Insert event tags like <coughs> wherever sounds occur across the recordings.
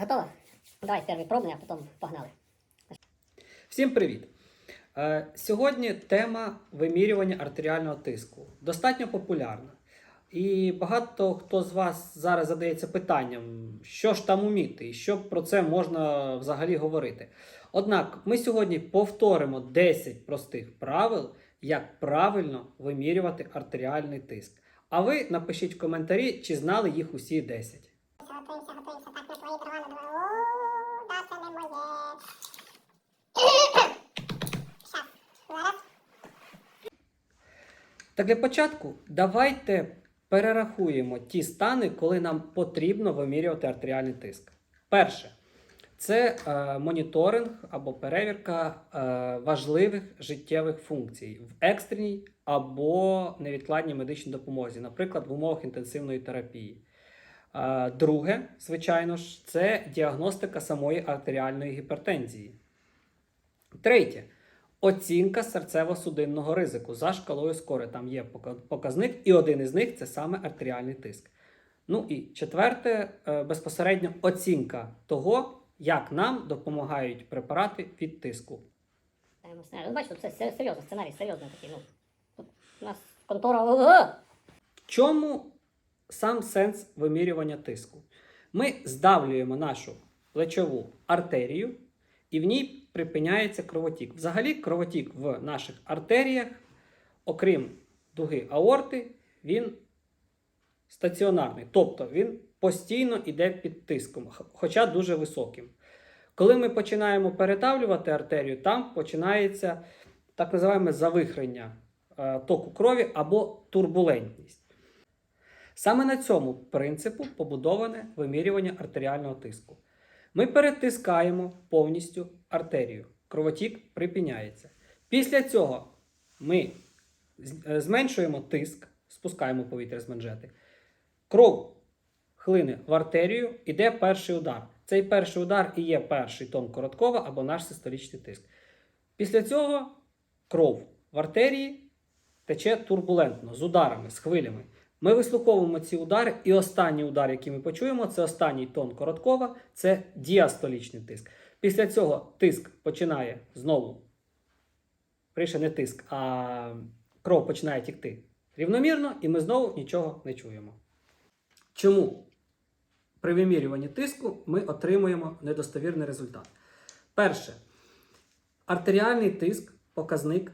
Готово? Давай первый пробный, а потом погнали. Всім привіт! Е, Сьогодні тема вимірювання артеріального тиску достатньо популярна. І багато хто з вас зараз задається питанням, що ж там уміти, і що про це можна взагалі говорити. Однак ми сьогодні повторимо 10 простих правил, як правильно вимірювати артеріальний тиск. А ви напишіть в коментарі, чи знали їх усі 10. Готуємося, готуємося. Так, на твої права на два. О, да, це не моє. <coughs> Так для початку давайте перерахуємо ті стани, коли нам потрібно вимірювати артеріальний тиск. Перше, це е, моніторинг або перевірка е, важливих життєвих функцій в екстреній або невідкладній медичній допомозі, наприклад, в умовах інтенсивної терапії. Друге, звичайно ж, це діагностика самої артеріальної гіпертензії. Третє. Оцінка серцево-судинного ризику за шкалою скори. Там є показник, і один із них це саме артеріальний тиск. Ну і четверте, е, безпосередньо оцінка того, як нам допомагають препарати від тиску. Ну, бачите, це се- серйозно, сценарій серйозний такий. Ну, у нас контора. В чому сам сенс вимірювання тиску? Ми здавлюємо нашу плечову артерію, і в ній припиняється кровотік. Взагалі, кровотік в наших артеріях, окрім дуги аорти, він стаціонарний. Тобто він постійно йде під тиском, хоча дуже високим. Коли ми починаємо передавлювати артерію, там починається так називаємо завихрення е, току крові або турбулентність. Саме на цьому принципу побудоване вимірювання артеріального тиску. Ми перетискаємо повністю артерію. Кровотік припиняється. Після цього ми е, зменшуємо тиск, спускаємо повітря з манжети. Кров хлине в артерію, іде перший удар. Цей перший удар і є перший тон короткова або наш систолічний тиск. Після цього кров в артерії тече турбулентно, з ударами, з хвилями. Ми вислуховуємо ці удари, і останній удар, який ми почуємо, це останній тон короткова, це діастолічний тиск. Після цього тиск починає знову, прийше не тиск, а кров починає тікти рівномірно, і ми знову нічого не чуємо. Чому при вимірюванні тиску ми отримуємо недостовірний результат? Перше, артеріальний тиск показник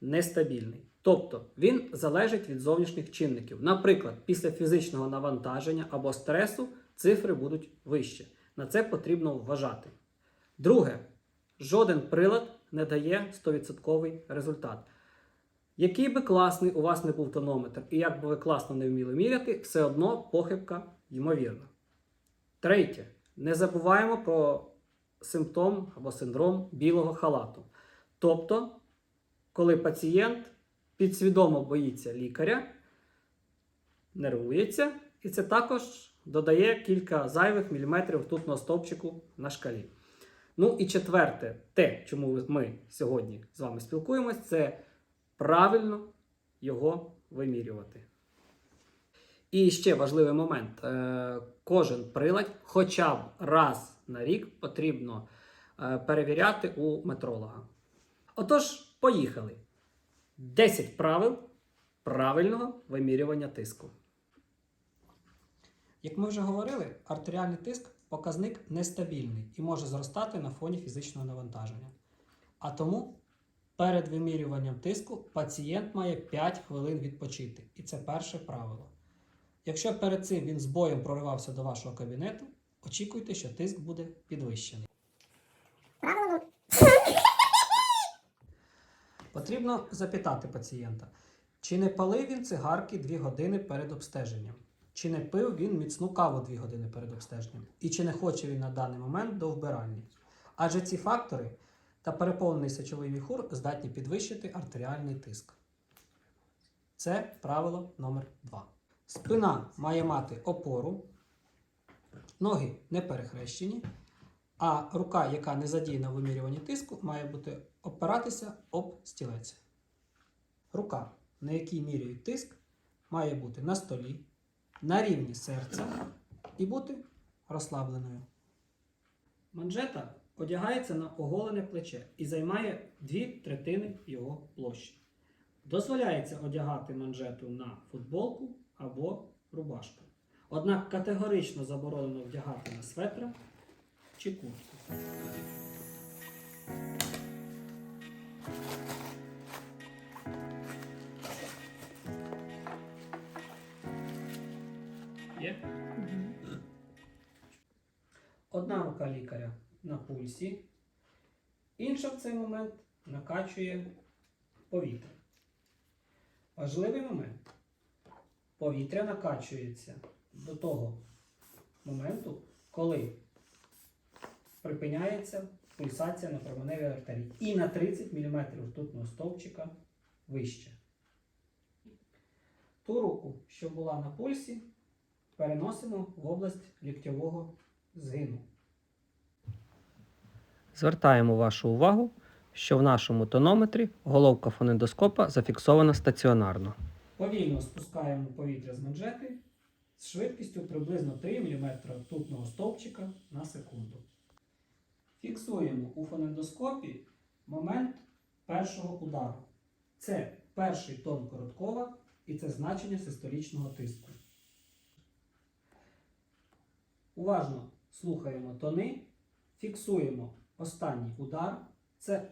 нестабільний. Тобто він залежить від зовнішніх чинників. Наприклад, після фізичного навантаження або стресу цифри будуть вищі. На це потрібно вважати. Друге, жоден прилад не дає 100% результат. Який би класний у вас не був тонометр, і як би ви класно не вміли міряти, все одно похибка ймовірна. Третє, не забуваємо про симптом або синдром білого халату. Тобто, коли пацієнт підсвідомо боїться лікаря, нервується, і це також додає кілька зайвих міліметрів ртутного стовпчику на шкалі. Ну і четверте, те, чому ми сьогодні з вами спілкуємось, це правильно його вимірювати. І ще важливий момент: Е, кожен прилад, хоча б раз на рік, потрібно е, перевіряти у метролога. Отож, поїхали. 10 правил правильного вимірювання тиску. Як ми вже говорили, артеріальний тиск показник нестабільний і може зростати на фоні фізичного навантаження. А тому перед вимірюванням тиску пацієнт має 5 хвилин відпочити. І це перше правило. Якщо перед цим він з боєм проривався до вашого кабінету, очікуйте, що тиск буде підвищений. Правило Потрібно запитати пацієнта, чи не палив він цигарки 2 години перед обстеженням, чи не пив він міцну каву 2 години перед обстеженням, і чи не хоче він на даний момент до вбиральні. Адже ці фактори та переповнений сечовий міхур здатні підвищити артеріальний тиск. Це правило номер 2. Спина має мати опору, ноги не перехрещені, а рука, яка не задіяна в вимірюванні тиску, має бути опиратися об стілець. Рука, на якій міряють тиск, має бути на столі, на рівні серця і бути розслабленою. Манжета одягається на оголене плече і займає дві третини його площі. Дозволяється одягати манжету на футболку або рубашку. Однак категорично заборонено вдягати на светра чи куртку. Є? Одна рука лікаря на пульсі, інша в цей момент накачує повітря. Важливий момент. Повітря накачується до того моменту, коли припиняється пульсація на променевій артерії. І на 30 мм ртутного стовпчика вище. Ту руку, що була на пульсі, переносимо в область ліктьового згину. Звертаємо вашу увагу, що в нашому тонометрі головка фонендоскопа зафіксована стаціонарно. Повільно спускаємо повітря з манжети з швидкістю приблизно 3 мм ртутного стовпчика на секунду. Фіксуємо у фонендоскопі момент першого удару. Це перший тон короткова і це значення систолічного тиску. Уважно слухаємо тони, фіксуємо останній удар. Це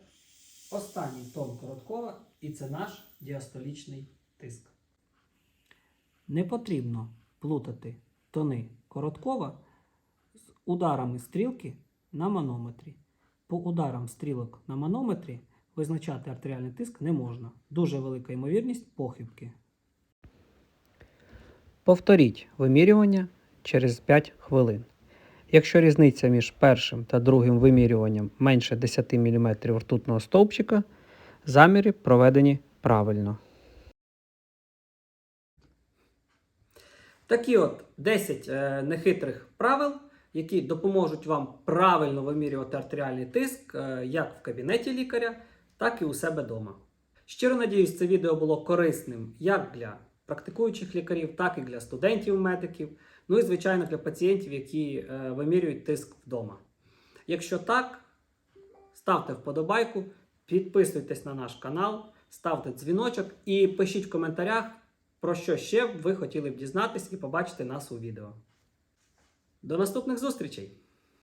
останній тон короткова і це наш діастолічний тиск. Не потрібно плутати тони короткова з ударами стрілки на манометрі. По ударам стрілок на манометрі визначати артеріальний тиск не можна. Дуже велика ймовірність похибки. Повторіть вимірювання через 5 хвилин. Якщо різниця між першим та другим вимірюванням менше 10 мм ртутного стовпчика, заміри проведені правильно. Такі от 10 е, нехитрих правил, які допоможуть вам правильно вимірювати артеріальний тиск е, як в кабінеті лікаря, так і у себе вдома. Щиро надіюсь, це відео було корисним як для практикуючих лікарів, так і для студентів-медиків, ну і, звичайно, для пацієнтів, які е, вимірюють тиск вдома. Якщо так, ставте вподобайку, підписуйтесь на наш канал, ставте дзвіночок і пишіть в коментарях, про що ще ви хотіли б дізнатись і побачити нас у відео. До наступних зустрічей!